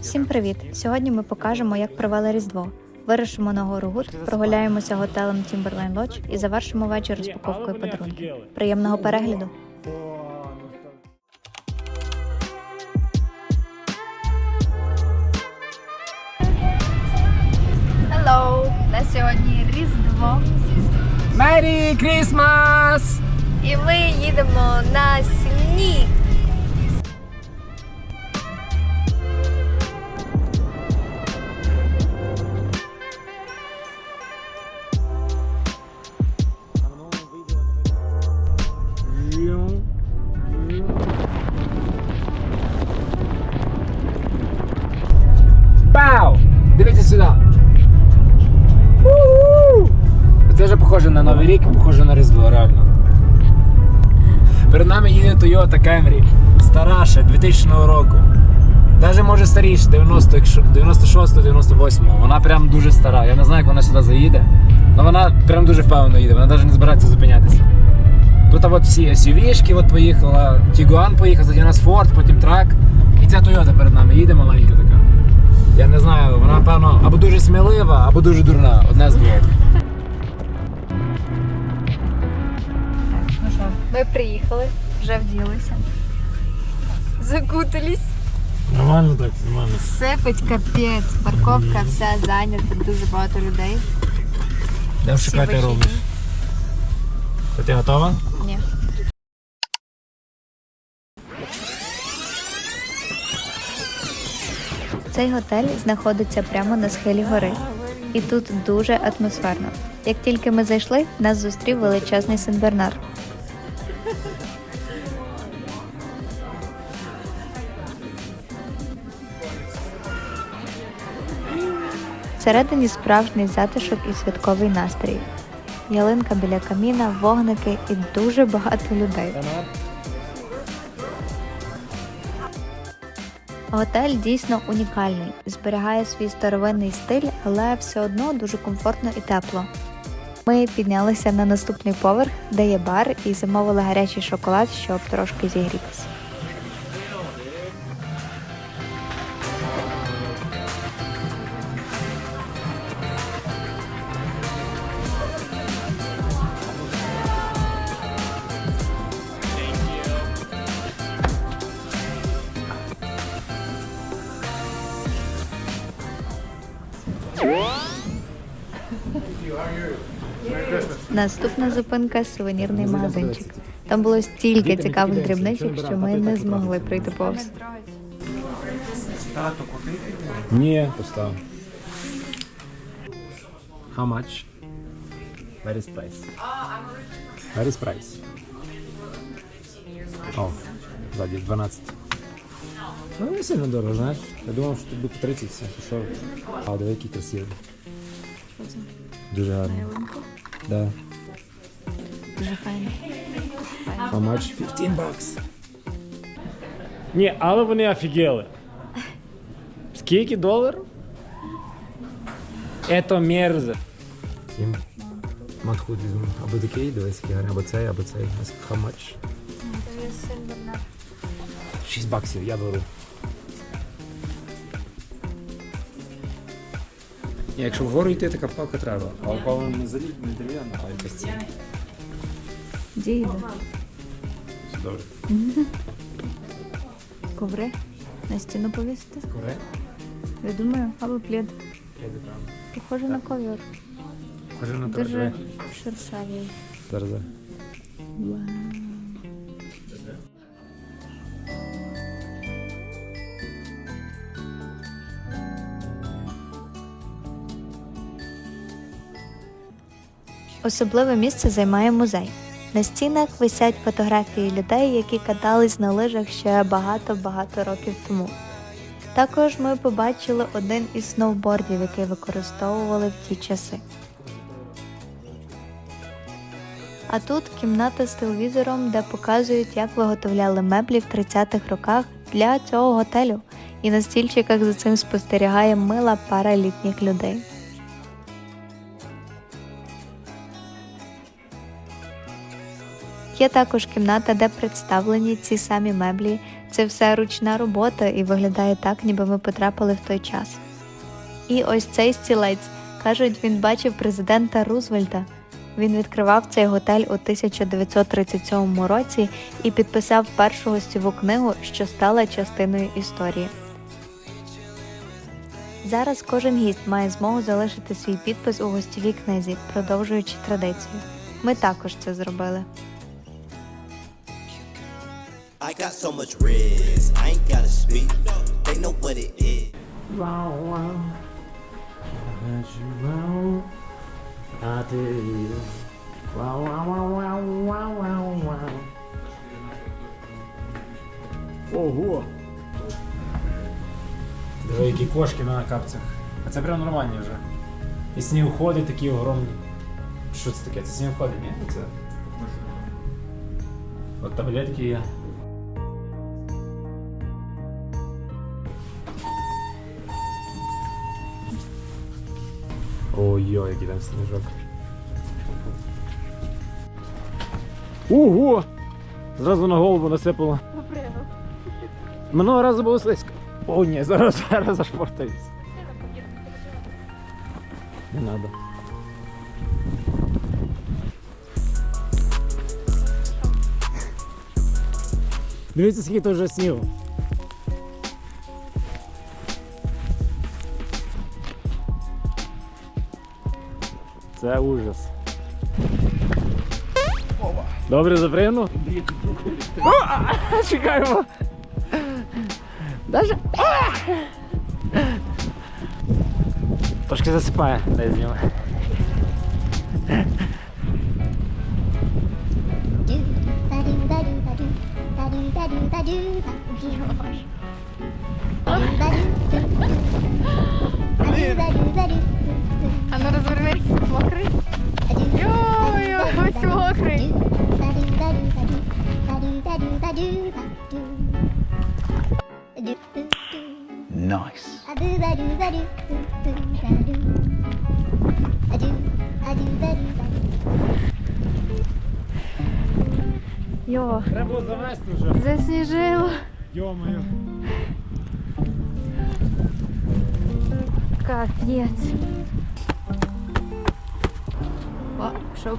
Всім привіт! Сьогодні ми покажемо, як провели Різдво. Вирушимо на гору Гуд, прогуляємося готелем Timberline Lodge і завершимо вечір розпаковкою подарунків. Приємного перегляду! Hello! На сьогодні Різдво. Merry Christmas! І ми їдемо на сніг. Похоже на Новий рік, похоже на Різдво, реально. Перед нами їде Toyota Camry. Стара ще 2000 року. Навіть може старіше, 96 98 Вона прям дуже стара. Я не знаю, як вона сюди заїде. Але вона прям дуже впевнено їде, вона навіть не збирається зупинятися. Тут от всі SUV-шки от поїхала, Tiguan поїхав, тоді у нас Ford, потім трак. І ця Toyota перед нами їде маленька така. Я не знаю, вона певно або дуже смілива, або дуже дурна. Одне з двох. Ми приїхали, вже вділися. Закутались. Нормально так, нормально. Сипить капець. Парковка вся зайнята, дуже багато людей. Де Всі шукати робиш? Ти готова? Ні. Цей готель знаходиться прямо на схилі гори. І тут дуже атмосферно. Як тільки ми зайшли, нас зустрів величезний Сенбернар. Всередині справжній затишок і святковий настрій. Ялинка біля каміна, вогники і дуже багато людей. Готель дійсно унікальний, зберігає свій старовинний стиль, але все одно дуже комфортно і тепло. Ми піднялися на наступний поверх, де є бар, і замовили гарячий шоколад, щоб трошки зігрітися. Наступна зупинка сувенірний магазинчик. Там було стільки цікавих дрібничок, що ми не змогли пройти повз. Ні, постав. How much? Where is price? Where is price? О, ззаді 12. Ну, не сильно дорого, знаєш. Я думав, що тут буде 30 все, 40. А, диви, який красивий. Дуже гарний. Да. Дуже файно. How much? 15 bucks. Ні, але вони офігели. Скільки доларів? Ето мерзе. Сім. Матхуд візьму. Або такий, дивись, який гарний, або цей, або цей. How much? 6 баксів, я беру. Якщо вгору йти, така палка треба. А палка не заліт, не дерев'яна, а якась ціна. Діда. Добре. Коври на стіну повісити. Коре? Я думаю, або плід. Йду там. Похоже на ковір. Хоже на Дуже тебе. шершавий. Зараз. зараз. Вау. Особливе місце займає музей. На стінах висять фотографії людей, які катались на лижах ще багато-багато років тому. Також ми побачили один із сноубордів, який використовували в ті часи. А тут кімната з телевізором, де показують, як виготовляли меблі в 30-х роках для цього готелю. І на стільчиках за цим спостерігає мила пара літніх людей. Є також кімната, де представлені ці самі меблі Це все ручна робота і виглядає так, ніби ми потрапили в той час. І ось цей стілець. Кажуть, він бачив президента Рузвельта. Він відкривав цей готель у 1937 році і підписав першу гостьову книгу, що стала частиною історії. Зараз кожен гість має змогу залишити свій підпис у гостєвій книзі, продовжуючи традицію. Ми також це зробили. I got so much riz, I ain't gotta speak. They know what it is. Вау, вау. Вау. А ти. Вау, вау, вау, вау, вау, вау, вау. Ого! Диви, які кошки на капцях. А це прям нормальні вже. І снігоходи такі огромні. Що це таке? Це снігоходи, ні? Це... От таблетки є. Ой-ой, який там сніжок. Ого! Зразу на голову насипало. Минулого разу було слизько. О, ні, зараз, зараз зашпортаюсь. Не надо. Дивіться, скільки тут вже снігу. Це ужас. Добре запрягну? О, Чекаємо. Даже. Трошки засипає, дай зніме. А ну розвернись, мокрий. Йой, ось мокрий. Nice. Йо, Треба було завести вже. засніжило. Йо-моє. Капець. Пішов.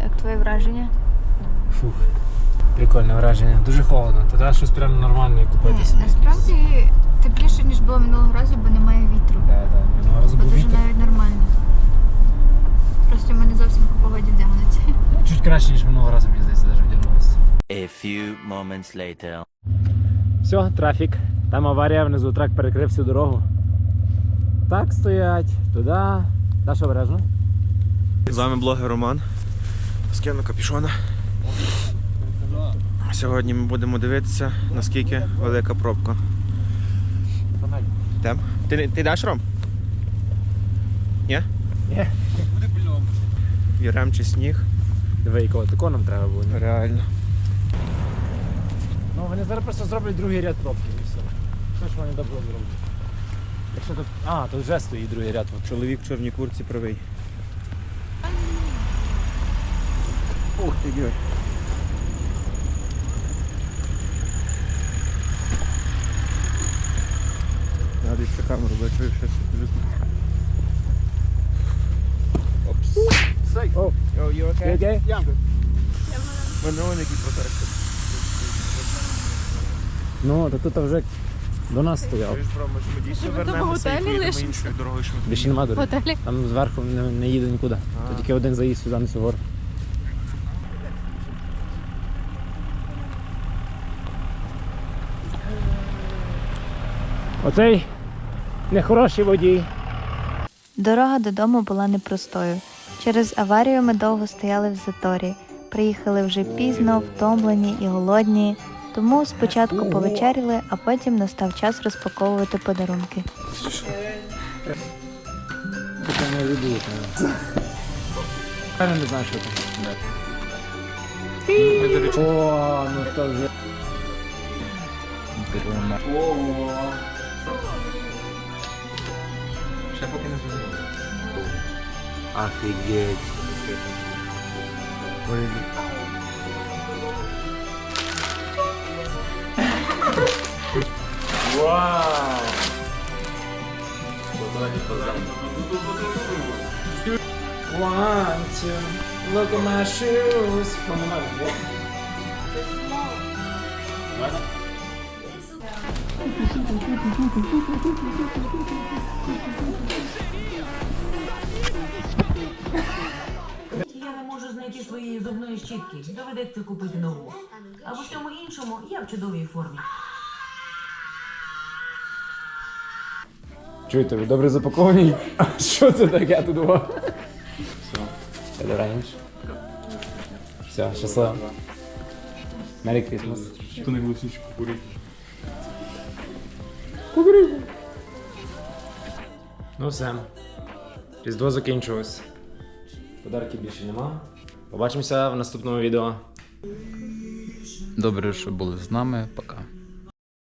Як твоє враження? Фух. Прикольне враження. Дуже холодно. Тоді щось прям нормальне купитися. Насправді тепліше, ніж було минулого разу, бо немає вітру. Да, да. Минулого разу був дуже вітер. навіть нормально. Просто ми не зовсім по погоді вдягнуті. Чуть краще, ніж минулого разу, мені здається, навіть вдягнулося. A few moments later. Все, трафік. Там аварія внизу трак перекрив всю дорогу. Так стоять, туди. Даш обережно. З вами блогер Роман. Скину капюшона. Сьогодні ми будемо дивитися, наскільки велика пробка. Йдем. Ти, ти йдеш, Ром? Ні? Ні. Вірем чи сніг. Диви, якого тако нам треба було. Реально. Ну вони зараз просто зроблять другий ряд пробки. Що ж вони добре зроблять? Якщо тут. А, тут вже стоїть другий ряд. Чоловік в чорній курці правий. Ух ти, Георг. Надо ще камеру, чую, що щось дуже О, Yo, you okay? You okay? Yeah, I'm good. Мене он який протарки. ну, то тут вже до нас стояв. Ми дійсно вернемося і поїдемо іншою дорогою, що ми тут Більше нема дороги. готелі. Там зверху не, не їде нікуди. Тут тільки один заїзд сюди на цю гору. Оцей нехороший водій. Дорога додому була непростою. Через аварію ми довго стояли в заторі. Приїхали вже пізно, втомлені і голодні. Тому спочатку повечеряли, а потім настав час розпаковувати подарунки. Це не відбудуть. Я не знаю, що речі, О, ну то вже. ще поки не зрозуміли. Офігеть. Вау! One, two, look at my shoes. Я не можу знайти своєї зубної щітки. Доведеться купити нову. А в усьому іншому я в чудовій формі. Чуєте, ви добре запаковані? А що це таке тут? було? Все, я раніше. Все, щасливо. Merry Christmas. Що найголосніше покурити? Ну все. Різдво закінчилось. Подарків більше нема. Побачимося в наступному відео. Добре, що були з нами. Пока.